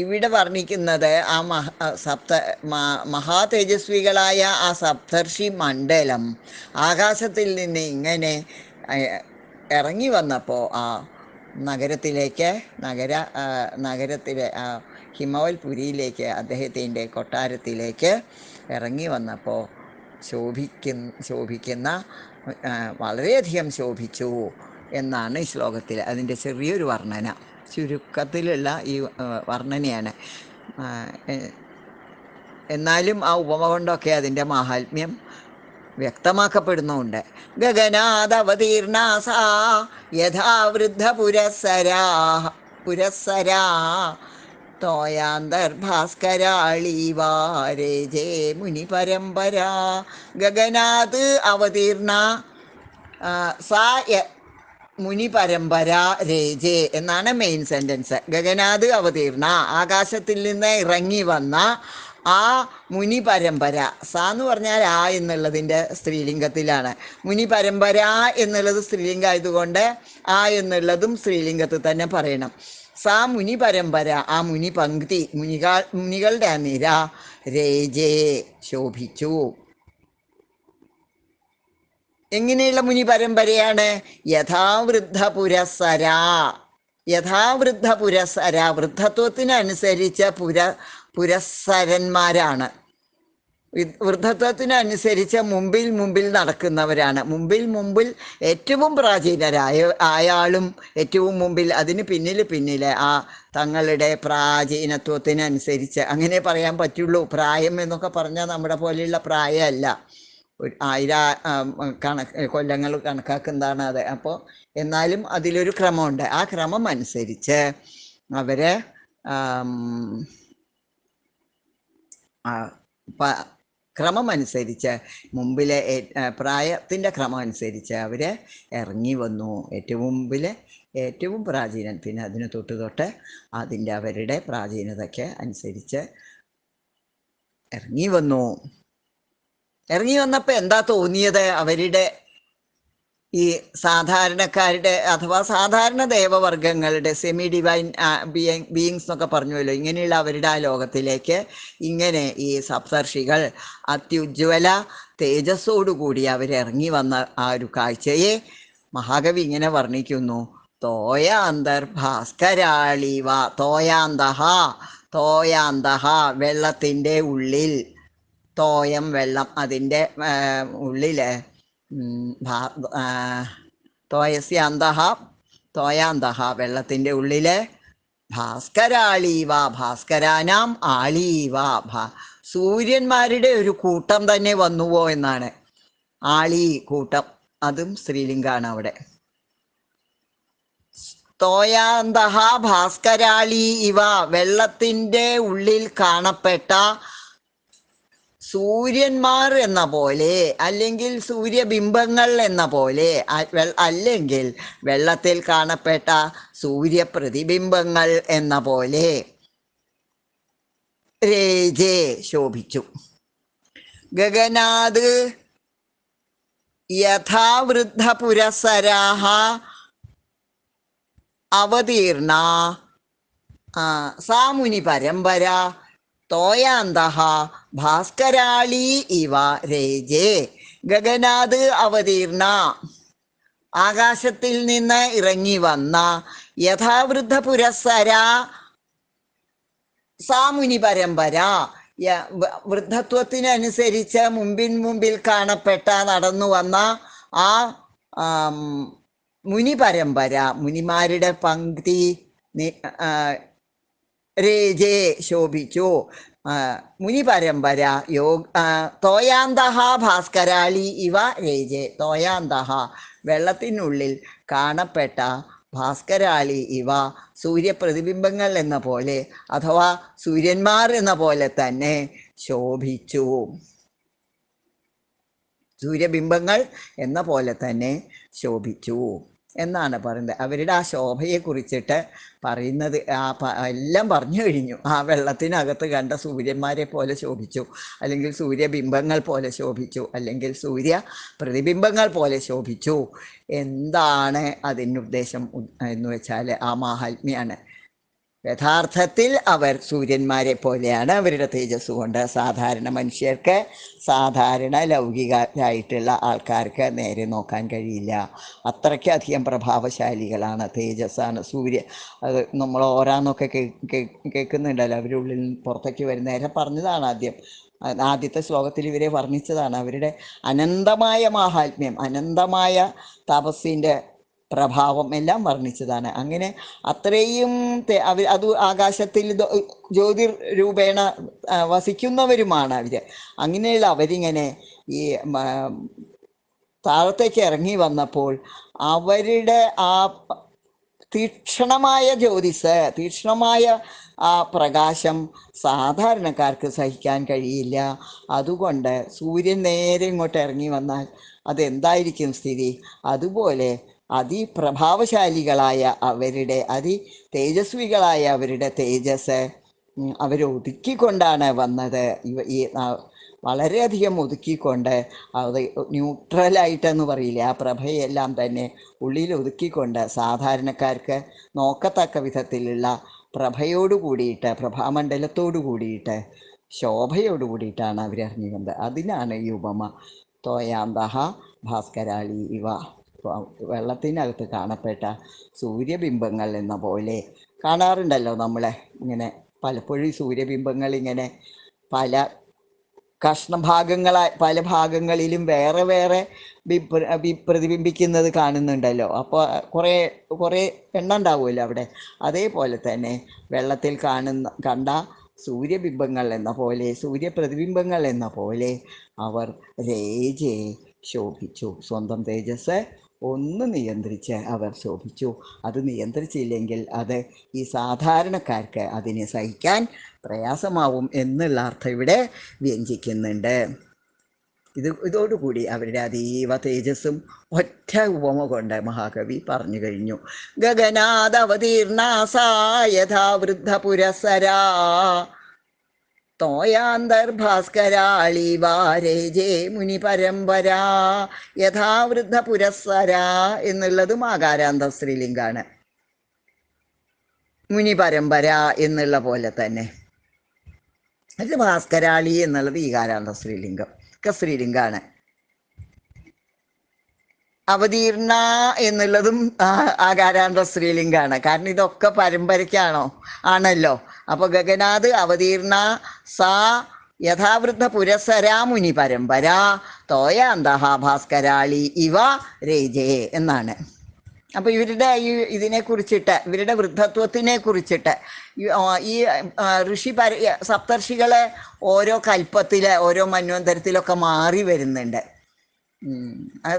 ഇവിടെ വർണിക്കുന്നത് ആ മഹ സപ്ത മഹാ മഹാതേജസ്വികളായ ആ സപ്തർഷി മണ്ഡലം ആകാശത്തിൽ നിന്ന് ഇങ്ങനെ ഇറങ്ങി വന്നപ്പോൾ ആ നഗരത്തിലേക്ക് നഗര നഗരത്തിലെ ആ ഹിമവൽപുരിയിലേക്ക് അദ്ദേഹത്തിന്റെ കൊട്ടാരത്തിലേക്ക് ഇറങ്ങി വന്നപ്പോൾ ശോഭിക്കുന്ന ശോഭിക്കുന്ന വളരെയധികം ശോഭിച്ചു എന്നാണ് ഈ ശ്ലോകത്തിൽ അതിന്റെ ചെറിയൊരു വർണന. ചുരുക്കത്തിലുള്ള ഈ വർണനയാണ്. എന്നാലും ആ ഉപമ കൊണ്ടൊക്കെ അതിന്റെ മാഹാത്മ്യം വ്യക്തമാക്കപ്പെടുന്നുണ്ട്. ഗഗനാദവതീർണ യഥാവൃദ്ധ പുരസരാ പുരസരാ തോയാന്തർഭാസ്കരാളീവാരേ ജേ മുനി പരമ്പര ഗഗനാത് അവതീർണ സാ മുനി പരമ്പര രേജേ എന്നാണ് മെയിൻ സെന്റൻസ് ഗഗനാഥ് അവതീർണ. ആകാശത്തിൽ നിന്ന് ഇറങ്ങി വന്ന ആ മുനി പരമ്പര സ എന്ന് പറഞ്ഞാൽ ആ എന്നുള്ളതിന്റെ സ്ത്രീലിംഗത്തിലാണ്. മുനി പരമ്പര എന്നുള്ളത് സ്ത്രീലിംഗമായതുകൊണ്ട് ആ എന്നുള്ളതും സ്ത്രീലിംഗത്തിൽ തന്നെ പറയണം. സാ മുനി പരമ്പര ആ മുനി പങ്ക്തി മുനികൾ മുനികളുടെ നിര രേജേ ശോഭിച്ചു. എങ്ങനെയുള്ള മുനി പരമ്പരയാണ് യഥാവൃദ്ധ പുരസര യഥാവൃദ്ധ പുരസര വൃദ്ധത്വത്തിനനുസരിച്ച പുര പുരസ്സരന്മാരാണ് വൃദ്ധത്വത്തിനനുസരിച്ച് മുമ്പിൽ മുമ്പിൽ നടക്കുന്നവരാണ്. മുമ്പിൽ മുമ്പിൽ ഏറ്റവും പ്രാചീനരായ ആയാളും ഏറ്റവും മുമ്പിൽ അതിന് പിന്നിൽ പിന്നിൽ ആ തങ്ങളുടെ പ്രാചീനത്വത്തിനനുസരിച്ച്. അങ്ങനെ പറയാൻ പറ്റുള്ളൂ. പ്രായം എന്നൊക്കെ പറഞ്ഞാൽ നമ്മുടെ പോലെയുള്ള പ്രായമല്ല. ആയിരം കണക്ക് കൊല്ലങ്ങൾ കണക്കാക്കുന്നതാണ് അത്. അപ്പോൾ എന്നാലും അതിലൊരു ക്രമമുണ്ട്. ആ ക്രമം അനുസരിച്ച് അവരെ ക്രമമനുസരിച്ച് മുമ്പിലെ പ്രായത്തിന്റെ ക്രമം അനുസരിച്ച് അവർ ഇറങ്ങി വന്നു. ഏറ്റവും മുമ്പിൽ ഏറ്റവും പ്രാചീനൻ പിന്നെ അതിന് തൊട്ട് തൊട്ട് അതിന്റെ അവരുടെ പ്രാചീനതയ്ക്ക് അനുസരിച്ച് ഇറങ്ങി വന്നു. ഇറങ്ങി വന്നപ്പോൾ എന്താ തോന്നിയത്? അവരുടെ ഈ സാധാരണക്കാരുടെ അഥവാ സാധാരണ ദേവവർഗങ്ങളുടെ സെമി ഡിവൈൻ ബീയിങ്സ് എന്നൊക്കെ പറഞ്ഞുവല്ലോ. ഇങ്ങനെയുള്ള അവരുടെ ആ ലോകത്തിലേക്ക് ഇങ്ങനെ ഈ സപ്തർഷികൾ അത്യുജ്വല തേജസ്സോടുകൂടി അവരിറങ്ങി വന്ന ആ ഒരു കാഴ്ചയെ മഹാകവി ഇങ്ങനെ വർണിക്കുന്നു. തോയാന്തർ ഭാസ്കരാളിവ തോയാന്തഹ തോയാന്തഹ വെള്ളത്തിന്റെ ഉള്ളിൽ തോയം വെള്ളം അതിന്റെ ഉള്ളിൽ തോയസ്യാന്തഹ തോയാന്തഹ വെള്ളത്തിന്റെ ഉള്ളിൽ ഭാസ്കരാളീവ ഭാസ്കരാനാം ആളീവ ഭാ സൂര്യന്മാരുടെ ഒരു കൂട്ടം തന്നെ വന്നുവോ എന്നാണ്. ആളി കൂട്ടം അതും സ്ത്രീലിംഗാണ് അവിടെ. തോയാന്തഹ ഭാസ്കരാളി ഇവ വെള്ളത്തിന്റെ ഉള്ളിൽ കാണപ്പെട്ട സൂര്യന്മാർ എന്ന പോലെ അല്ലെങ്കിൽ സൂര്യബിംബങ്ങൾ എന്ന പോലെ അല്ലെങ്കിൽ വെള്ളത്തിൽ കാണപ്പെട്ട സൂര്യപ്രതിബിംബങ്ങൾ എന്ന പോലെ രേജേ ശോഭിച്ചു. ഗഗനാത് യഥാവൃദ്ധ പുരസരാഹ അവതീർണ സാമുനി പരമ്പര തോയാന്തഹ ഭാസ്കരാളി ഇവ രേജേ. ഗഗനാത് അവതീർണ. ആകാശത്തിൽ നിന്ന് ഇറങ്ങി വന്ന യഥാവൃദ്ധ പുരസ്സര സാമുനി പരമ്പര. വൃദ്ധത്വത്തിനനുസരിച്ച് മുമ്പിൻ മുമ്പിൽ കാണപ്പെട്ട നടന്നു വന്ന ആ മുനി പരമ്പര മുനിമാരുടെ പങ്ക്തി രേജേ ശോഭിച്ചു. ആ, മുനി പരമ്പര യോഗ തോയാന്തഹ ഭാസ്കരാളി ഇവ രേജെ തോയാന്തഹ വെള്ളത്തിനുള്ളിൽ കാണപ്പെട്ട ഭാസ്കരാളി ഇവ സൂര്യപ്രതിബിംബങ്ങൾ എന്ന പോലെ അഥവാ സൂര്യന്മാർ എന്ന പോലെ തന്നെ ശോഭിച്ചു. സൂര്യബിംബങ്ങൾ എന്ന പോലെ തന്നെ ശോഭിച്ചു. എന്നാണ് പറയുന്നത് അവരുടെ ആ ശോഭയെ കുറിച്ചിട്ട് പറയുന്നത്. ആ എല്ലാം പറഞ്ഞു കഴിഞ്ഞു. ആ വെള്ളത്തിനകത്ത് കണ്ട സൂര്യന്മാരെ പോലെ ശോഭിച്ചു. അല്ലെങ്കിൽ സൂര്യബിംബങ്ങൾ പോലെ ശോഭിച്ചു. അല്ലെങ്കിൽ സൂര്യ പ്രതിബിംബങ്ങൾ പോലെ ശോഭിച്ചു. എന്താണ് അതിന്റെ ഉദ്ദേശം എന്ന് വെച്ചാൽ ആ മാഹാത്മ്യാണ്. യഥാർത്ഥത്തിൽ അവർ സൂര്യന്മാരെ പോലെയാണ്. അവരുടെ തേജസ് കൊണ്ട് സാധാരണ മനുഷ്യർക്ക് സാധാരണ ലൗകികരായിട്ടുള്ള ആൾക്കാർക്ക് നേരെ നോക്കാൻ കഴിയില്ല. അത്രയ്ക്കധികം പ്രഭാവശാലികളാണ് തേജസ്സാണ്. സൂര്യ അത് നമ്മൾ ഓരാന്നൊക്കെ കേൾക്കുന്നുണ്ടല്ലോ. അവരുടെ ഉള്ളിൽ പുറത്തേക്ക് വരുന്ന നേരെ പറഞ്ഞതാണ് ആദ്യം. ആദ്യത്തെ ശ്ലോകത്തിൽ ഇവരെ വർണിച്ചതാണ്. അവരുടെ അനന്തമായ മാഹാത്മ്യം അനന്തമായ തപസ്സിന്റെ പ്രഭാവം എല്ലാം വർണിച്ചതാണ്. അങ്ങനെ അത്രയും അവർ അത് ആകാശത്തിൽ ജ്യോതിർ രൂപേണ വസിക്കുന്നവരുമാണ് അവർ അങ്ങനെയുള്ള അവരിങ്ങനെ ഈ താഴത്തേക്ക് ഇറങ്ങി വന്നപ്പോൾ അവരുടെ ആ തീക്ഷ്ണമായ ജ്യോതിസ് തീക്ഷണമായ ആ പ്രകാശം സാധാരണക്കാർക്ക് സഹിക്കാൻ കഴിയില്ല. അതുകൊണ്ട് സൂര്യൻ നേരെ ഇങ്ങോട്ട് ഇറങ്ങി വന്നാൽ അതെന്തായിരിക്കും സ്ഥിതി? അതുപോലെ അതിപ്രഭാവശാലികളായ അവരുടെ അതി തേജസ്വികളായ അവരുടെ തേജസ് അവരൊതുക്കിക്കൊണ്ടാണ് വന്നത്. ഈ വളരെയധികം ഒതുക്കിക്കൊണ്ട് അത് ന്യൂട്രലായിട്ടെന്ന് പറയില്ല ആ പ്രഭയെല്ലാം തന്നെ ഉള്ളിൽ ഒതുക്കിക്കൊണ്ട് സാധാരണക്കാർക്ക് നോക്കത്തക്ക വിധത്തിലുള്ള പ്രഭയോട് കൂടിയിട്ട് പ്രഭാമണ്ഡലത്തോടു കൂടിയിട്ട് ശോഭയോട് കൂടിയിട്ടാണ് വന്നത് അതിനാണ് ഈ ഉപമ തോയാന്തഹ ഭാസ്കരാളി ഇവ. വെള്ളത്തിനകത്ത് കാണപ്പെട്ട സൂര്യബിംബങ്ങൾ എന്ന പോലെ കാണാറുണ്ടല്ലോ നമ്മളെ. ഇങ്ങനെ പലപ്പോഴും സൂര്യബിംബങ്ങൾ ഇങ്ങനെ പല കഷ്ണഭാഗങ്ങളായി പല ഭാഗങ്ങളിലും വേറെ വേറെ പ്രതിബിംബിക്കുന്നത് കാണുന്നുണ്ടല്ലോ. അപ്പോൾ കുറേ കുറേ എണ്ണ ഉണ്ടാവുമല്ലോ അവിടെ. അതേപോലെ തന്നെ വെള്ളത്തിൽ കാണുന്ന കണ്ട സൂര്യബിംബങ്ങൾ എന്ന പോലെ സൂര്യപ്രതിബിംബങ്ങൾ എന്ന പോലെ അവർ രേജയെ ശോഭിച്ചു. സ്വന്തം തേജസ് ഒന്ന് നിയന്ത്രിച്ച് അവർ ശോഭിച്ചു. അത് നിയന്ത്രിച്ചില്ലെങ്കിൽ അത് ഈ സാധാരണക്കാർക്ക് അതിനെ സഹിക്കാൻ പ്രയാസമാവും എന്നുള്ള അർത്ഥം ഇവിടെ വ്യഞ്ജിക്കുന്നുണ്ട് ഇത് ഇതോടുകൂടി അവരുടെ അതീവ തേജസ്സും ഒറ്റ ഉപമ കൊണ്ട് മഹാകവി പറഞ്ഞു കഴിഞ്ഞു. ഗഗനാദവതീർണാസായഥാ വൃദ്ധ പുരസരാ തോയാന്തർഭാസ്കരാളി വാരേജേ മുനി പരമ്പര യഥാവൃദ്ധ പുരസ്സര എന്നുള്ളതും ആകാരാന്ത സ്ത്രീലിംഗാണ് മുനി പരമ്പര എന്നുള്ള പോലെ തന്നെ. അത് ഭാസ്കരാളി എന്നുള്ളത് ഈകാരാന്ത സ്ത്രീലിംഗം ഒക്കെ സ്ത്രീലിംഗാണ്. അവതീർണ എന്നുള്ളതും ആകാരാന്ത സ്ത്രീലിംഗാണ് കാരണം ഇതൊക്കെ പരമ്പരയ്ക്കാണോ? ആണല്ലോ. അപ്പൊ ഗഗനാഥ് അവതീർണ സാ യഥാവൃദ്ധ പുരസരാമുനി പരമ്പര തോയാന്തഹ ഭാസ്കരാളി ഇവ രേജേ എന്നാണ്. അപ്പൊ ഇവരുടെ ഈ ഇതിനെ കുറിച്ചിട്ട് ഇവരുടെ വൃദ്ധത്വത്തിനെ കുറിച്ചിട്ട് ഈ, ഋഷി പര സപ്തർഷികളെ ഓരോ കൽപ്പത്തിലെ ഓരോ മന്വന്തരത്തിലൊക്കെ മാറി വരുന്നുണ്ട്.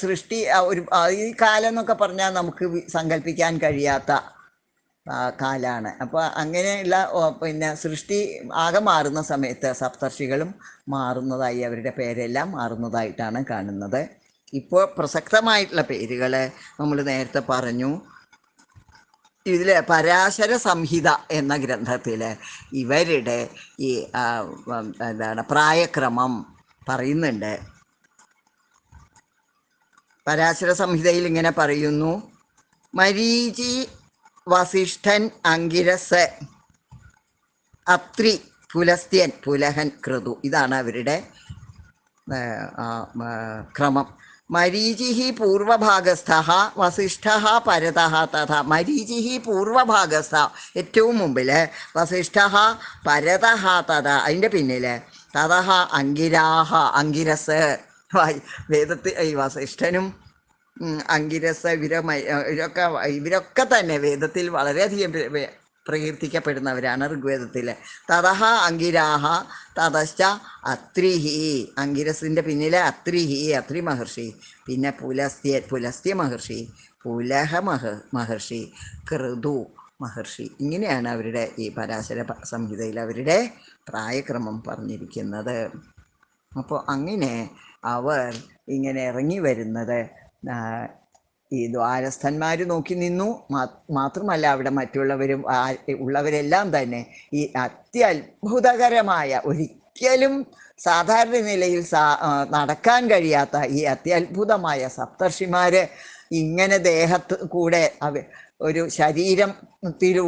സൃഷ്ടി ഒരു ഈ കാലം എന്നൊക്കെ പറഞ്ഞാൽ നമുക്ക് സങ്കല്പിക്കാൻ കഴിയാത്ത കാലാണ്. അപ്പോൾ അങ്ങനെയുള്ള പിന്നെ സൃഷ്ടി ആകെ മാറുന്ന സമയത്ത് സപ്തർഷികളും മാറുന്നതായി അവരുടെ പേരെല്ലാം മാറുന്നതായിട്ടാണ് കാണുന്നത്. ഇപ്പോൾ പ്രസക്തമായിട്ടുള്ള പേരുകൾ നമ്മൾ നേരത്തെ പറഞ്ഞു. ഇതിൽ പരാശര സംഹിത എന്ന ഗ്രന്ഥത്തിൽ ഇവരുടെ ഈ എന്താണ് പ്രായക്രമം പറയുന്നുണ്ട്. പരാശര സംഹിതയിൽ ഇങ്ങനെ പറയുന്നു. മരീചി വസിഷ്ഠൻ അങ്കിരസ് അത്രി പുലസ്ത്യൻ പുലഹൻ ക്രതു ഇതാണ് അവരുടെ ക്രമം. മരീചി പൂർവഭാഗസ്ഥ വസിഷ്ഠ പരത തഥ. മരീചി പൂർവഭാഗസ്ഥ ഏറ്റവും മുമ്പിൽ വസിഷ്ഠ പരത തഥ. അതിന്റെ പിന്നിൽ തഥ അങ്കിരാഹ അങ്കിരസ്. വേദത്തിൽ ഈ വസിഷ്ഠനും അങ്കിരസ് വിരമയ ഇവരൊക്കെ ഇവരൊക്കെ തന്നെ വേദത്തിൽ വളരെയധികം പ്ര- പ്ര- പ്രകീർത്തിക്കപ്പെടുന്നവരാണ് ഋഗ്വേദത്തിൽ തതഹ അങ്കിരാഹ തതശ്ച അത്രിഹി. അങ്കിരസിന്റെ പിന്നിലെ അത്രിഹി അത്രി മഹർഷി. പിന്നെ പുലസ്ത്യ പുലസ്ത്യ മഹർഷി പുലഹ മഹ മഹർഷി കൃതു മഹർഷി. ഇങ്ങനെയാണ് അവരുടെ ഈ പരാശര സംഹിതയിൽ അവരുടെ പ്രായക്രമം പറഞ്ഞിരിക്കുന്നത്. അപ്പോൾ അങ്ങനെ അവർ ഇങ്ങനെ ഇറങ്ങി വരുന്നത് ഈ ദ്വാരസ്ഥന്മാർ നോക്കി നിന്നു. മാത്രമല്ല അവിടെ മറ്റുള്ളവരും ഉള്ളവരെല്ലാം തന്നെ ഈ അത്യത്ഭുതകരമായ ഒരിക്കലും സാധാരണ നിലയിൽ നടക്കാൻ കഴിയാത്ത ഈ അത്യത്ഭുതമായ സപ്തർഷിമാര് ഇങ്ങനെ ദേഹത്ത് കൂടെ അവ ഒരു ശരീരം തിരു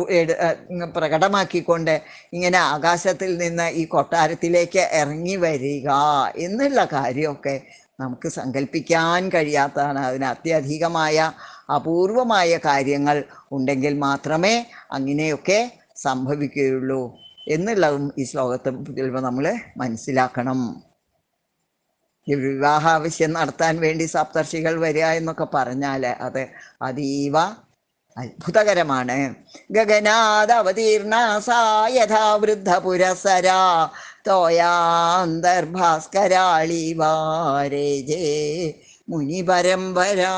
പ്രകടമാക്കിക്കൊണ്ട് ഇങ്ങനെ ആകാശത്തിൽ നിന്ന് ഈ കൊട്ടാരത്തിലേക്ക് ഇറങ്ങി വരിക എന്നുള്ള കാര്യമൊക്കെ നമുക്ക് സങ്കല്പിക്കാൻ കഴിയാത്തതാണ്. അതിന് അത്യധികമായ അപൂർവമായ കാര്യങ്ങൾ ഉണ്ടെങ്കിൽ മാത്രമേ അങ്ങനെയൊക്കെ സംഭവിക്കുകയുള്ളൂ എന്നുള്ളതും ഈ ശ്ലോകത്തിൽ നമ്മൾ മനസ്സിലാക്കണം. ഈ വിവാഹ ആവശ്യം നടത്താൻ വേണ്ടി സപ്തർഷികൾ വരിക എന്നൊക്കെ പറഞ്ഞാൽ അത് അതീവ അത്ഭുതകരമാണ്. ഗഗനാഥ അവതീർണ യഥാ വൃദ്ധ പുരസരാ തോയാന്തർഭാസ്കരാളി വാരേജേ മുനി പരമ്പരാ